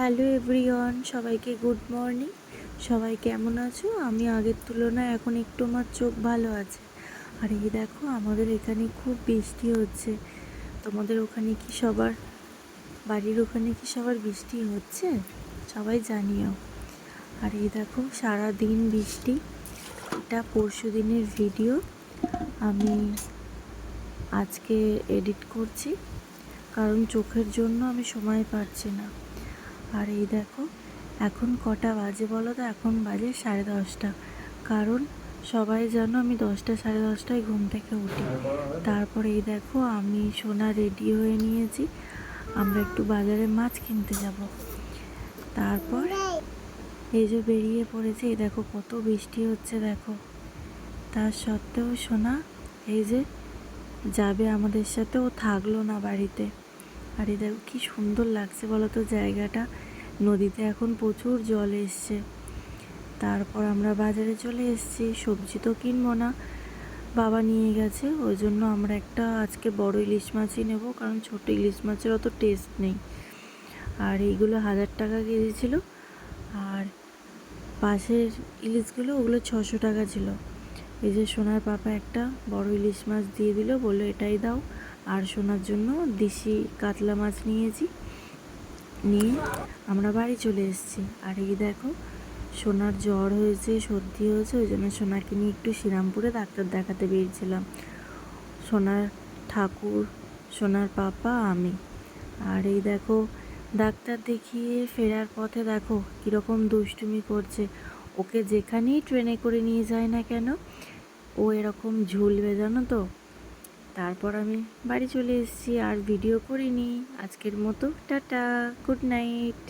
Hello everyone, সবাইকে good morning. সবাই কেমন আছো? আমি আগের তুলনায় এখন একটু আমার চোখ ভালো আছে। আর এই দেখো, আমাদের এখানে খুব বৃষ্টি হচ্ছে। তোমাদের ওখানে কি সবার, বাড়ির ওখানে কি সবার বৃষ্টি হচ্ছে? সবাই জানিও। আর এই দেখো সারা দিন বৃষ্টি। এটা পরশু দিনের ভিডিও। আমি আজকে এডিট করছি। কারণ চোখের জন্য আমি সময় পাচ্ছি না। আর এই দেখো, এখন কটা বাজে বলো তো? এখন বাজে সাড়ে দশটা। কারণ সবাই জানো আমি দশটা, সাড়ে দশটায় ঘুম থেকে উঠি। তারপরে এই দেখো, আমি সোনা রেডি হয়ে নিয়েছি। আমরা একটু বাজারে মাছ কিনতে যাব। তারপর এই যে বেরিয়ে পড়েছে, এই দেখো কত বৃষ্টি হচ্ছে দেখো। তার সত্ত্বেও সোনা, এই যে যাবে আমাদের সাথে, ও থাকল না বাড়িতে। আর এই দেখো কি সুন্দর লাগছে বলো তো জায়গাটা। নদীতে এখন প্রচুর জল এসছে। তারপর আমরা বাজারে চলে এসেছি, সবজি তো কিনবো না। বাবা নিয়ে গেছে, ওই জন্য আমরা একটা আজকে বড় ইলিশ মাছই নেব, কারণ ছোট ইলিশ মাছের অত টেস্ট নেই। আর এইগুলো হাজার টাকা কেজি ছিল, আর পাশের ইলিশগুলো ওগুলো ছশো টাকা ছিল। এই যে সোনার পাপা একটা বড় ইলিশ মাছ দিয়ে দিল, বলল এটাই দাও। আর সোনার জন্য দেশি কাতলা মাছ নিয়েছি। নিয়ে আমরা বাড়ি চলে এসেছি। আর এই দেখো, সোনার জ্বর হয়েছে, সর্দি হয়েছে, ওই জন্য সোনাকে নিয়ে একটু শ্রীরামপুরে ডাক্তার দেখাতে বেরিয়েছিলাম। সোনার ঠাকুর, সোনার পাপা, আমি। আর এই দেখো, ডাক্তার দেখিয়ে ফেরার পথে দেখো, কীরকম দুষ্টুমি করছে। ওকে যেখানেই ট্রেনে করে নিয়ে যায় না কেন, ও এরকম ঝুলবে জানো তো তারপর আমি বাড়ি চলে এসেছি আর ভিডিও করিনি। আজকের মতো টাটা গুড নাইট